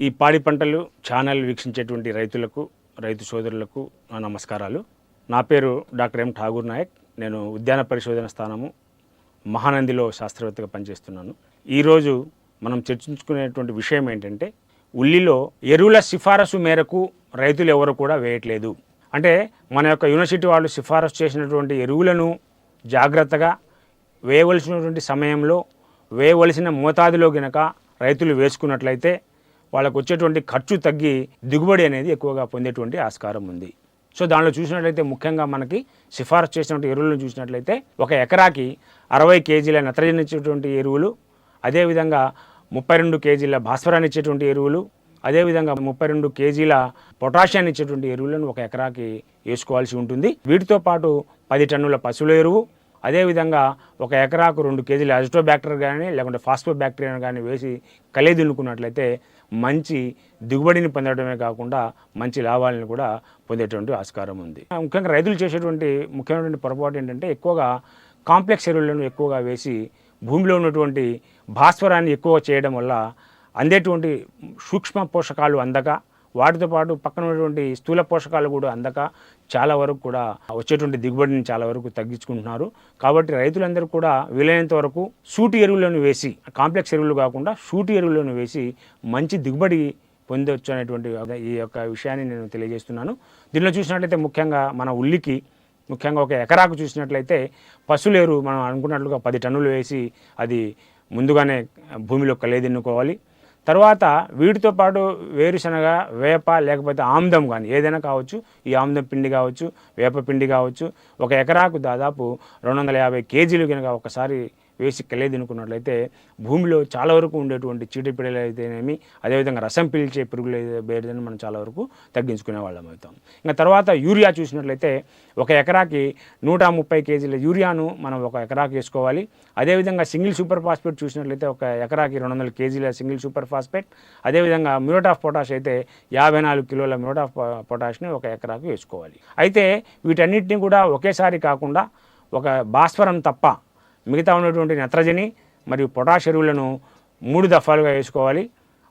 ఈ పాడి పంటలు ఛానల్ వీక్షించేటువంటి రైతులకు రైతు సోదరులకు నా నమస్కారాలు. నా పేరు డాక్టర్ ఎం ఠాగూర్ నాయక్. నేను ఉద్యాన పరిశోధన స్థానము మహానందిలో శాస్త్రవేత్తగా పనిచేస్తున్నాను. ఈరోజు మనం చర్చించుకునేటువంటి విషయం ఏంటంటే ఉల్లిలో ఎరువుల సిఫారసు మేరకు రైతులు ఎవరు కూడా వేయట్లేదు. అంటే మన యొక్క యూనివర్సిటీ వాళ్ళు సిఫారసు చేసినటువంటి ఎరువులను జాగ్రత్తగా వేయవలసినటువంటి సమయంలో వేయవలసిన మోతాదులో గనక రైతులు వేసుకున్నట్లయితే వాళ్ళకు వచ్చేటువంటి ఖర్చు తగ్గి దిగుబడి అనేది ఎక్కువగా పొందేటువంటి ఆస్కారం ఉంది. సో దానిలో చూసినట్లయితే ముఖ్యంగా మనకి సిఫారసు చేసినటువంటి ఎరువులను చూసినట్లయితే ఒక ఎకరాకి అరవై కేజీల నత్రజని ఇచ్చేటువంటి ఎరువులు అదేవిధంగా ముప్పై రెండు కేజీల భాస్వరాన్ని ఇచ్చేటువంటి ఎరువులు అదేవిధంగా ముప్పై రెండు కేజీల పొటాషియాన్ని ఇచ్చేటువంటి ఎరువులను ఒక ఎకరాకి వేసుకోవాల్సి ఉంటుంది. వీటితో పాటు పది టన్నుల పశువుల ఎరువు అదేవిధంగా ఒక ఎకరాకు రెండు కేజీల అజిటోబ్యాక్టర్ కానీ లేకుంటే ఫాస్ఫో బ్యాక్టీరియా కానీ వేసి కలిగి దున్నుకున్నట్లయితే మంచి దిగుబడిని పొందడమే కాకుండా మంచి లాభాలను కూడా పొందేటువంటి ఆస్కారం ఉంది. ముఖ్యంగా రైతులు చేసేటువంటి ముఖ్యమైనటువంటి పొరపాటు ఏంటంటే ఎక్కువగా కాంప్లెక్స్ ఎరువులను ఎక్కువగా వేసి భూమిలో ఉన్నటువంటి భాస్వరాన్ని ఎక్కువ చేయడం వల్ల అందేటువంటి సూక్ష్మ పోషకాలు అందక వాటితో పాటు పక్కన ఉన్నటువంటి స్థూల పోషకాలు కూడా అందక చాలా వరకు కూడా వచ్చేటువంటి దిగుబడిని చాలా వరకు తగ్గించుకుంటున్నారు. కాబట్టి రైతులందరూ కూడా వీలైనంత వరకు సూటి ఎరువులను వేసి కాంప్లెక్స్ ఎరువులు కాకుండా సూటి ఎరువులను వేసి మంచి దిగుబడి పొందవచ్చు అనేటువంటి ఈ యొక్క విషయాన్ని నేను తెలియజేస్తున్నాను. దీనిలో చూసినట్లయితే ముఖ్యంగా మన ఉల్లికి ముఖ్యంగా ఒక ఎకరాకు చూసినట్లయితే పశువులేరు మనం అనుకున్నట్లుగా పది టన్నులు వేసి అది ముందుగానే భూమిలో కలేదిన్నుకోవాలి తర్వాత వీటితో పాటు వేరుశనగ వేప లేకపోతే ఆముదం కానీ ఏదైనా కావచ్చు ఈ ఆముదం పిండి కావచ్చు వేప పిండి కావచ్చు ఒక ఎకరాకు దాదాపు రెండు వందల యాభై కేజీలు కనుక ఒకసారి వేసి కలియ భూమిలో చాలా వరకు ఉండేటువంటి చీడపీడలు అయితేనేమి అదేవిధంగా రసం పీల్చే పురుగులు బేడదని మనం చాలా వరకు తగ్గించుకునే వాళ్ళం అవుతాం. ఇంకా తర్వాత యూరియా చూసినట్లయితే ఒక ఎకరాకి నూట ముప్పై కేజీల యూరియాను మనం ఒక ఎకరాకి వేసుకోవాలి. అదేవిధంగా సింగిల్ సూపర్ ఫాస్ఫేట్ చూసినట్లయితే ఒక ఎకరాకి రెండు వందల కేజీల సింగిల్ సూపర్ ఫాస్ఫేట్. అదేవిధంగా మ్యూరట్ ఆఫ్ పొటాష్ అయితే యాభై నాలుగు కిలోల మ్యూరట్ ఆఫ్ పొటాష్ని ఒక ఎకరాకు వేసుకోవాలి. అయితే వీటన్నిటిని కూడా ఒకేసారి కాకుండా ఒక భాస్వరం తప్ప మిగతా ఉన్నటువంటి నత్రజని మరియు పొటాష్ ఎరువులను మూడు దఫాలుగా వేసుకోవాలి.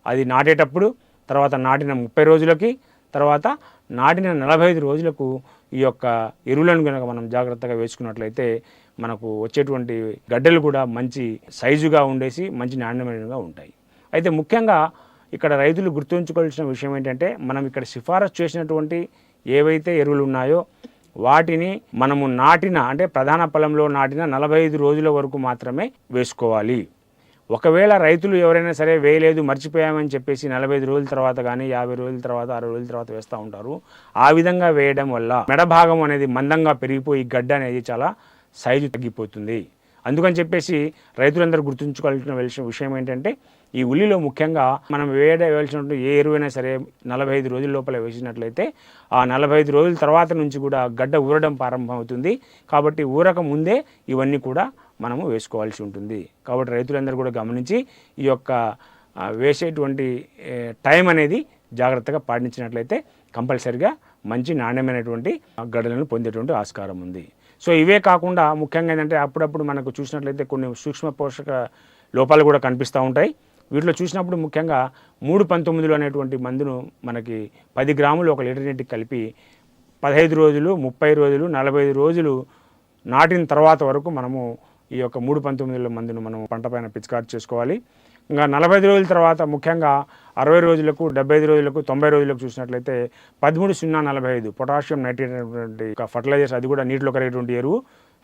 అది నాటేటప్పుడు తర్వాత నాటిన ముప్పై రోజులకి తర్వాత నాటిన నలభై ఐదు రోజులకు ఈ యొక్క ఎరువులను కనుక మనం జాగ్రత్తగా వేసుకున్నట్లయితే మనకు వచ్చేటువంటి గడ్డలు కూడా మంచి సైజుగా ఉండేసి మంచి నాణ్యమైనగా ఉంటాయి. అయితే ముఖ్యంగా ఇక్కడ రైతులు గుర్తుంచుకోవాల్సిన విషయం ఏంటంటే మనం ఇక్కడ సిఫారసు చేసినటువంటి ఏవైతే ఎరువులు ఉన్నాయో వాటిని మనము నాటిన అంటే ప్రధాన పొలంలో నాటిన నలభై ఐదు రోజుల వరకు మాత్రమే వేసుకోవాలి. ఒకవేళ రైతులు ఎవరైనా సరే వేయలేదు మర్చిపోయామని చెప్పేసి నలభై ఐదు రోజుల తర్వాత కానీ యాభై రోజుల తర్వాత అరవై రోజుల తర్వాత వేస్తూ ఉంటారు. ఆ విధంగా వేయడం వల్ల మెడ భాగం అనేది మందంగా పెరిగిపోయి గడ్డ అనేది చాలా సైజు తగ్గిపోతుంది. అందుకని చెప్పేసి రైతులందరూ గుర్తుంచుకోవాల్సిన విషయం- విషయం ఏంటంటే ఈ ఉల్లిలో ముఖ్యంగా మనం వేడ వేయాల్సినట్టు ఏ ఎరువైనా సరే నలభై ఐదు రోజుల లోపల వేసినట్లయితే ఆ నలభై ఐదు రోజుల తర్వాత నుంచి కూడా గడ్డ ఊరడం ప్రారంభమవుతుంది. కాబట్టి ఊరక ముందే ఇవన్నీ కూడా మనము వేసుకోవాల్సి ఉంటుంది. కాబట్టి రైతులందరూ కూడా గమనించి ఈ యొక్క వేసేటువంటి టైం అనేది జాగ్రత్తగా పాటించినట్లయితే కంపల్సరిగా మంచి నాణ్యమైనటువంటి గడ్డలను పొందేటువంటి ఆస్కారం ఉంది. సో ఇవే కాకుండా ముఖ్యంగా ఏంటంటే అప్పుడప్పుడు మనకు చూసినట్లయితే కొన్ని సూక్ష్మ పోషక లోపాలు కూడా కనిపిస్తూ ఉంటాయి. వీటిలో చూసినప్పుడు ముఖ్యంగా మూడు పంతొమ్మిదిలో అనేటువంటి మందును మనకి పది గ్రాములు ఒక లీటర్ నీటికి కలిపి పదహైదు రోజులు ముప్పై రోజులు నలభై ఐదు రోజులు నాటిన తర్వాత వరకు మనము ఈ యొక్క మూడు పంతొమ్మిదిలో మందును మనం పంట పైన చేసుకోవాలి. ఇంకా నలభై ఐదు రోజుల తర్వాత ముఖ్యంగా అరవై రోజులకు డెబ్బై ఐదు రోజులకు తొంభై రోజులకు చూసినట్లయితే పదమూడు సున్నా నలభై ఐదు పొటాషియం నైట్రేట్ అనేటువంటి ఫర్టిలైజర్స్ అది కూడా నీటిలో కరిగేటువంటి ఎరువు.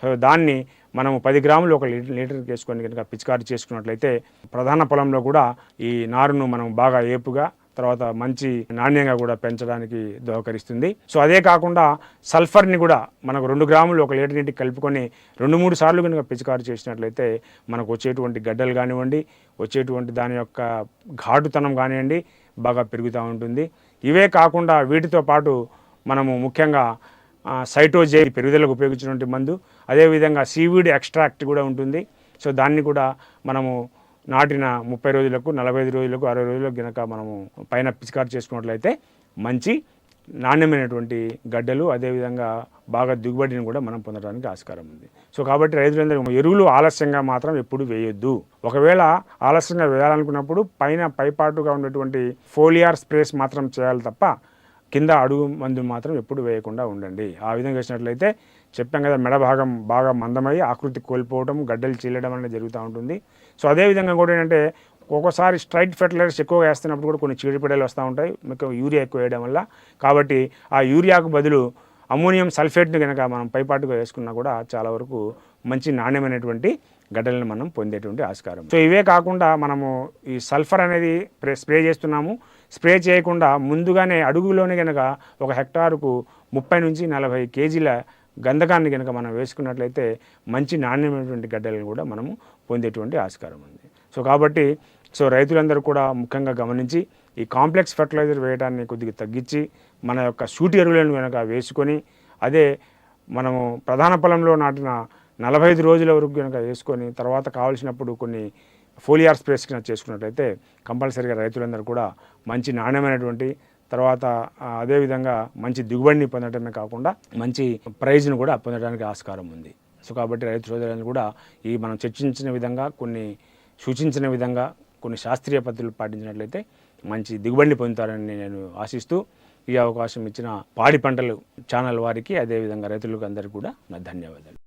సో దాన్ని మనము పది గ్రాములు ఒక లీటర్ లీటర్కి వేసుకొని కనుక పిచికారి చేసుకున్నట్లయితే ప్రధాన పొలంలో కూడా ఈ నారును మనం బాగా ఏపుగా తర్వాత మంచి నాణ్యంగా కూడా పెంచడానికి దోహకరిస్తుంది. సో అదే కాకుండా సల్ఫర్ని కూడా మనకు రెండు గ్రాములు ఒక లీటర్ నీటికి కలుపుకొని రెండు మూడు సార్లు కనుక పిచికారు చేసినట్లయితే మనకు వచ్చేటువంటి గడ్డలు కానివ్వండి వచ్చేటువంటి దాని యొక్క ఘాటుతనం కానివ్వండి బాగా పెరుగుతూ ఉంటుంది. ఇవే కాకుండా వీటితో పాటు మనము ముఖ్యంగా సైటోజే పెరుగుదలకు ఉపయోగించినటువంటి మందు అదేవిధంగా సీవీడ్ ఎక్స్ట్రాక్ట్ కూడా ఉంటుంది. సో దాన్ని కూడా మనము నాటిన ముప్పై రోజులకు నలభై ఐదు రోజులకు అరవై రోజులకు గనక మనము పైన పిచికారు చేసుకున్నట్లయితే మంచి నాణ్యమైనటువంటి గడ్డలు అదేవిధంగా బాగా దిగుబడిని కూడా మనం పొందడానికి ఆస్కారం ఉంది. సో కాబట్టి రైతులందరూ ఎరువులు ఆలస్యంగా మాత్రం ఎప్పుడు వేయొద్దు. ఒకవేళ ఆలస్యంగా వేయాలనుకున్నప్పుడు పైన పైపాటుగా ఉన్నటువంటి ఫోలియార్ స్ప్రేస్ మాత్రం చేయాలి తప్ప కింద అడుగు మందు మాత్రం ఎప్పుడు వేయకుండా ఉండండి. ఆ విధంగా వేసినట్లయితే చెప్పాం కదా మెడ భాగం బాగా మందమై ఆకృతి కోల్పోవడం గడ్డలు చీలడం అనేది జరుగుతూ ఉంటుంది. సో అదేవిధంగా కూడా ఏంటంటే ఒక్కోసారి స్ట్రైట్ ఫెర్టిలైజర్స్ ఎక్కువగా వేస్తున్నప్పుడు కూడా కొన్ని చీడిపిడలు వస్తూ ఉంటాయి మీకు యూరియా ఎక్కువ వేయడం వల్ల. కాబట్టి ఆ యూరియాకు బదులు అమ్మోనియం సల్ఫేట్ని కనుక మనం పైపాటుగా వేసుకున్నా కూడా చాలా వరకు మంచి నాణ్యమైనటువంటి గడ్డలను మనం పొందేటువంటి ఆస్కారం. సో ఇవే కాకుండా మనము ఈ సల్ఫర్ అనేది ప్రే స్ప్రే చేస్తున్నాము. స్ప్రే చేయకుండా ముందుగానే అడుగులోనే కనుక ఒక హెక్టారుకు ముప్పై నుంచి నలభై కేజీల గంధకాన్ని కనుక మనం వేసుకున్నట్లయితే మంచి నాణ్యమైనటువంటి గడ్డలను కూడా మనము పొందేటువంటి ఆస్కారం ఉంది. సో కాబట్టి సో రైతులందరూ కూడా ముఖ్యంగా గమనించి ఈ కాంప్లెక్స్ ఫెర్టిలైజర్ వేయడాన్ని కొద్దిగా తగ్గించి మన యొక్క సూటి ఎరువులను కనుక వేసుకొని అదే మనము ప్రధాన పొలంలో నాటిన నలభై ఐదు రోజుల వరకు కనుక వేసుకొని తర్వాత కావాల్సినప్పుడు కొన్ని ఫోలియార్ స్ప్రేస్ కింద చేసుకున్నట్లయితే కంపల్సరీగా రైతులందరూ కూడా మంచి నాణ్యమైనటువంటి తర్వాత అదేవిధంగా మంచి దిగుబడిని పొందడమే కాకుండా మంచి ప్రైజ్ను కూడా పొందడానికి ఆస్కారం ఉంది. సో కాబట్టి రైతు సోదరులను కూడా ఈ మనం చర్చించిన విధంగా కొన్ని సూచించిన విధంగా కొన్ని శాస్త్రీయ పద్ధతులు పాటించినట్లయితే మంచి దిగుబడిని పొందుతారని నేను ఆశిస్తూ ఈ అవకాశం ఇచ్చిన పాడి పంటలు ఛానల్ వారికి అదేవిధంగా రైతులకు అందరికీ కూడా నా ధన్యవాదాలు.